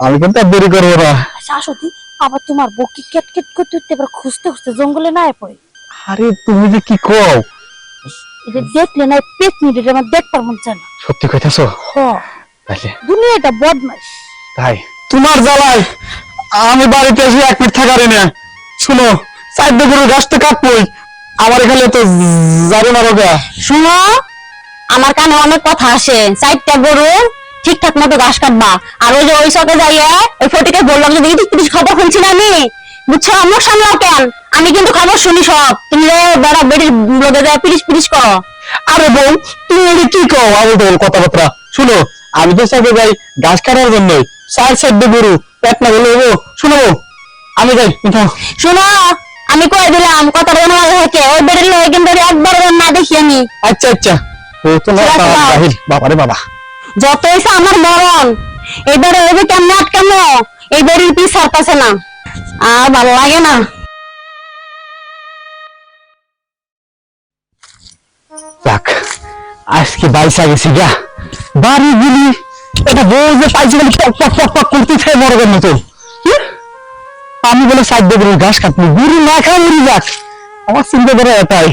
আমি কিন্তু আর দেরি করব না শাশুড়ি আবার তোমার বকি কেট কেট করতে করতে এবার খুঁজতে খুঁজতে জঙ্গলে না পড়ে আরে তুমি যে কি কও এটা দেখলে না পেট নিতে আমার দেখবার মন চায় না সত্যি কইতাছো হ তাইলে দুনিয়াটা বদমাইশ তাই তোমার জ্বালায় আমি বাড়িতে এসে এক মিনিট থাকারি না শুনো চার গরুর গাছ তো কাটবই আমার এখানে তো যাবে না রোগা শুনো আমার কানে অনেক কথা আসে চারটা গরু ঠিকঠাক মতো ঘাস কাটবা আর ওই যে ওই চকে যাইয়ে ওই ফটিকে বললাম যে দেখি কিছু খবর শুনছি না আমি? বুঝছ মুখ সামলাও কেন? আমি কিন্তু খবর শুনি সব। তুমি বড় বেটির লোকে যায় পিরিস পিরিস করো। আরে বউ তুমি এগুলো কি কও? আবল তবল কথাবার্তা। শুনো আমি তো চাইতে যাই গাছ কাটার জন্যই চার চারটে গরু পেট না গেলে শুনো আমি যাই শুনো আমি কয়ে দিলাম কথা বলে থাকে। ওই বেটির লোক কিন্তু একবার না দেখি আমি। আচ্ছা আচ্ছা। ও তো না ঠিক বাবা। বাবারে বাবা। যত হয়েছে আমার মরণ। এবারে ওই আটকানো না। আর ভালো লাগে না। আজকে বাইসা গেছি গা। বাড়ি গুলি, এটা বউ যে পাইছে বলে পক পক পক পক করতে মরবের মতো। আমি বলে সাইড দেবো ঘাস কাটবো। গুরু না খাই মরি যাক। আমার চিন্তা করে এটাই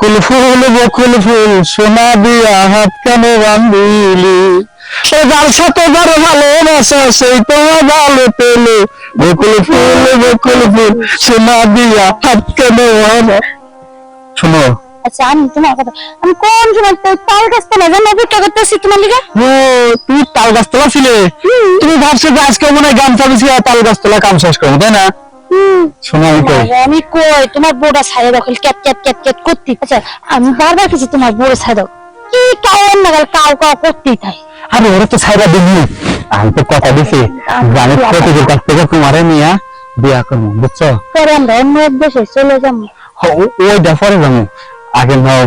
বকুল ফুল বকুল ফুল সোনা দিয়া হাত কেন বান্ধিলি? সে জালসা তোমার ভালোবাসা সেই তোমার ভালো পেল। বকুল ফুল বকুল ফুল সোনা দিয়া হাত কেন শোনো। আচ্ছা আমি তোমার কথা আমি কোন সময় তাল গাছটা না জানো অপেক্ষা করতেছি তোমার লিগে? ও তুমি তাল গাছতলা ছিলে? তুমি ভাবছ যে আজকে মনে হয় গামছা বিছিয়ে তাল গাছতলা কাম শেষ করব তাই না? আমি কই? আমি তোমার ক্যাট ক্যাট করতে আচ্ছা আমি বারবার কিছু তোমার ছাই দাও। কি কাউ কাউ কাউ করতেই আরে ওরা তো ছাইরা দিবি আমি তো কথা দিছি। জানি প্রতিদিন কাছ থেকে তোমারে নিয়ে বিয়া করব বুঝছ? পরে আমরা অন্য দেশে চলে যাব। হ- ও- ওই পরে যাব। আগে নাও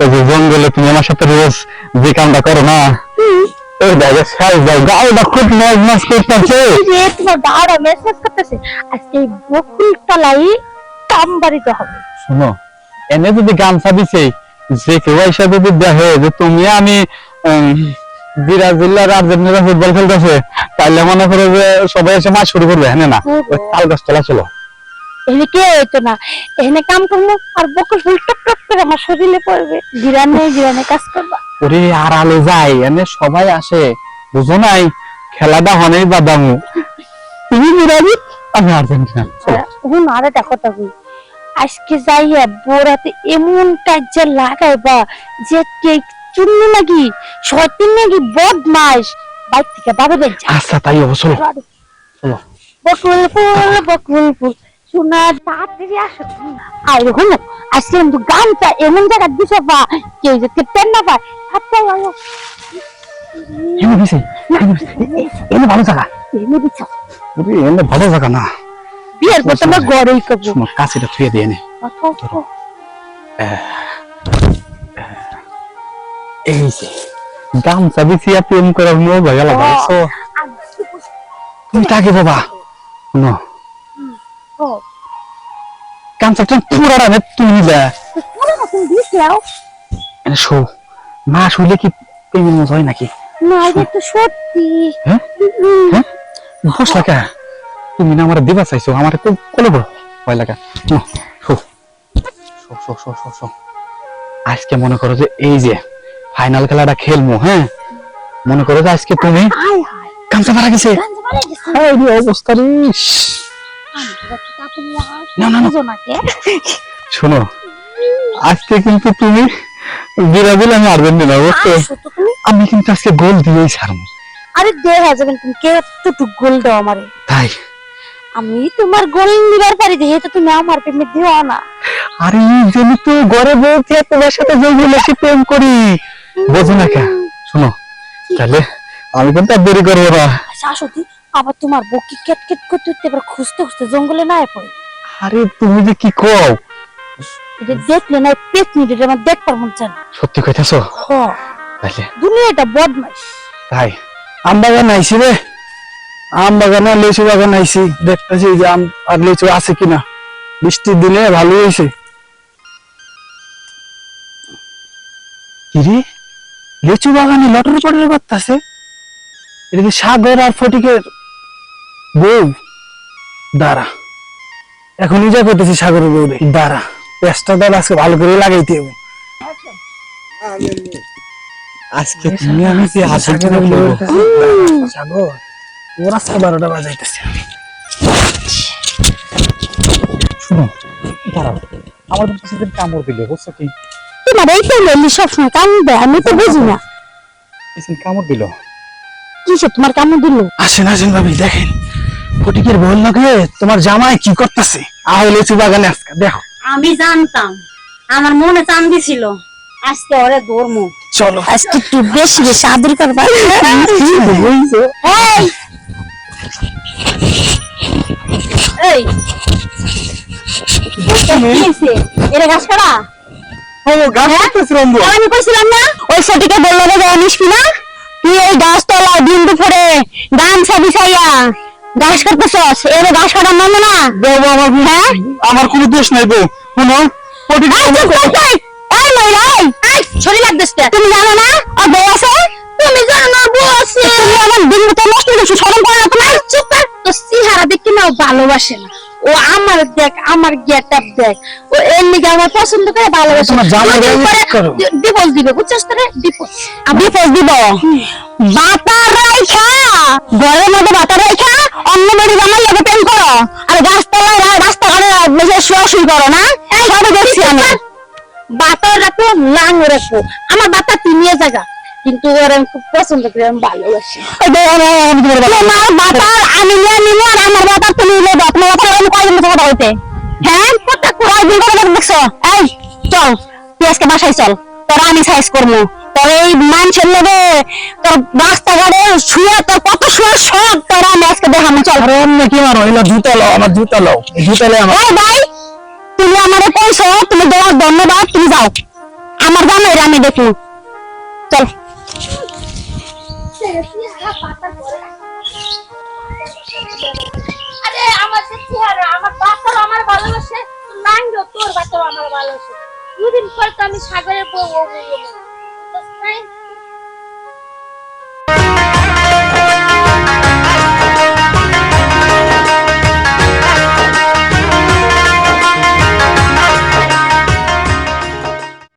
ওই যে জঙ্গলে তুমি আমার সাথে রোজ যে কামটা করো না ওই দেখো সাইজ দাও গাওটা খুব নাচ নাচ করতেছে। যে তোমার দাঁড়া মেসেজ করতেছে। আজকে বকুল তলাই কাম বাড়িতে হবে। শোনো এনে যদি গামছা দিছে যে কেউ এসে যদি দেখে যে তুমি আমি আর্জেন্টিনা ফুটবল খেলতেছে তাহলে মনে করো যে সবাই এসে মাছ শুরু করবে হ্যাঁ না? ওই তাল গাছ তোলা চলো। এখানে কে হইতো না? কাম করব আর বকুল ফুল টপ টপ করে আমার শরীরে পড়বে। গিরানে গিরানে কাজ করবা। ওরে আর আলো যাই এনে সবাই আসে। বুঝো নাই? খেলাটা হনেই বাদামু। তুমি ব্রাজিল আমি আর্জেন্টিনা। হুন আর কথা কই আজকে যাইয়া বোরাতে এমন কাজে লাগাইবা যে কে চুন্নি নাকি সত্যি নাকি বদমাস বাইক থেকে বাবা যা। আচ্ছা তাই চলো চলো। বকুল ফুল বকুল ফুল। শোনা তাড়াতাড়ি আসো আর হুন আজকে কিন্তু গানটা এমন জায়গা দিছে বা কেউ যাতে পেন না পায় তাড়াতাড়ি আয়ো। এনে দিছে এনে ভালো জায়গা। এনে দিছ। ওরে এনে ভালো জায়গা না। বিয়ের পর তোমরা গড়েই করব। শোনো কাছেটা থুয়ে দিয়ে নে। এই যে গামছা বিছিয়া প্রেম করার মোহ হয়ে গেল তুমি তাকে বাবা ন গামছাটা পুরাটা নে তুমি যা। এনে শো না শুলে কি প্রেমের মতো হয় নাকি? না এটা তো সত্যি। হ্যাঁ? হ্যাঁ? লাগা। তুমি না আমার দিবা চাইছো আমার খুব কলে বড় ভয় লাগা। শো। শো শো শো শো শো। আজকে মনে করো যে এই যে ফাইনাল খেলাটা খেলব হ্যাঁ? মনে করো যে আজকে তুমি গামছা মারা গেছে। এই অবস্থা রে শোনো আজকে কিন্তু তুমি ব্রাজিল আমি আর্জেন্টিনা বুঝছ? আমি কিন্তু আজকে গোল দিয়েই ছাড়বো। আরে দেখা যাবেন তুমি কে এতটুকু গোল দাও আমারে? তাই? আমি তোমার গোল নিবার পারি যেহেতু তুমি আমার প্রেমে দিও না। আরে জন্য তো ঘরে বলছি তোমার সাথে জমি বেশি প্রেম করি। বোঝো না কে? শোনো তাহলে আমি কিন্তু দেরি করব না। শাশুড়ি আবার তোমার বকি কেট কেট করতে করতে এবার খুঁজতে খুঁজতে জঙ্গলে না পড়ে। আরে তুমি যে কি কও? এটা দেখলে না পেতনি এটা আমার দেখবার মন চায় না। সত্যি কইতাছো? হ। তাইলে। দুনিয়াটা বদমাইশ। তাই? আম বাগান আইছি রে। আম বাগানে লিচু বাগান আইছি। দেখতেছি যে আম আর লিচু আছে কিনা। বৃষ্টির দিনে ভালো হয়েছে কিরে? লিচু বাগানে লটর পটর করতেছে এটা কি সাগর আর ফটিকের বউ দাঁড়া। এখন যা করতেছি সাগরের বউ দাঁড়া। পেঁচটা দাঁড়া আজকে ভালো করে লাগাইতে হবে। আজকে তুমি আমি সাগর ওর বারোটা বাজাইতেছে। আমি শুনো দাঁড়াও। আমাদের পিছনে কামড় দিলে বুঝছ কি? তোমার এই তো বললি সবসময় কান্দে আমি তো বুঝি না। কামড় দিল। তোমার কামড় দিল? আসেন আসেন ভাবি দেখেন। ফটিকের বল লাগে তোমার জামাই কি করতেছে লিচু বাগানে আজকে দেখো আমি জানতাম আমার মনে চান দিছিল আজকে ওরে ধর্ম চলো আজকে একটু বেশি বেশি আদর করবা এই গাছ কাটা ও গাছ কাটতেছিলাম আমি কইছিলাম না ওই ফটিকে বলল না তুই এই গাছ গামছা বিছাইয়া ঘাস কাটতেছস এরে ঘাস কাটার মানে না? বউ আমার হ্যাঁ? আমার কোনো দোষ নাই বউ। শোনো এই মহিলা, এই, এই, শরীর লাগতেছে তুমি জানো না? ওর বউ আছে? তুমি জানো বউ আছে। তুমি আমার দিন তো নষ্ট করছ শরম করে না তোমার চুপ কর। তো সিহারা দেখি না ভালোবাসে না। ও আমার দেখ আমার গেট আপ দেখ। ও এর লিগে আমার পছন্দ করে ভালোবাসে। ডিভোর্স দিবে বুঝছিস তো রে? ডিভোর্স দিব? বাতা রাইখা! ঘরের মধ্যে বাতা রাইখা অন্য বাড়ি জামাই লাগে প্রেম করো। আর গাছতলায় রাস্তাঘাটে বসে শুয়া শুই করো না? সব দেখছি আমি। বাতা রাখো লাং রাখো। আমার বাতা তিনিয়ে জায়গা কিন্তু ওর আমি খুব পছন্দ করি আমি ভালোবাসি। আমার- তোমার বাতার আমি নিয়ে নিলে আর আমার বাতার তুমি নিলে তোমার বাতার আমি কয়দিন মতো কথা হইতে হ্যাঁ কয়দিন কথা দেখছ? এই চল তুই আজকে বাসায় চল। তোর আমি সাইজ করব। তোর এই মানুষের লোকে তোর রাস্তাঘাটে শুয়ে তোর কত শুয়ে সব তোর আমি আজকে দেখাবো। চল। আরে অন্য কি মারো? এলা জুতা লাও আমার জুতা লাও। এই জুতা লাও আমার ওই ভাই তুমি আমারে কইছো তুমি দেওয়ার ধন্যবাদ তুমি যাও। আমার জামাইরা আমি দেখি। চল। আরে আমার চেহারা আমার আমার ভালোবাসে নাঙ্গো তোর বাচ্চাও আমার ভালোবাসে। দুদিন পর তো আমি সাগরের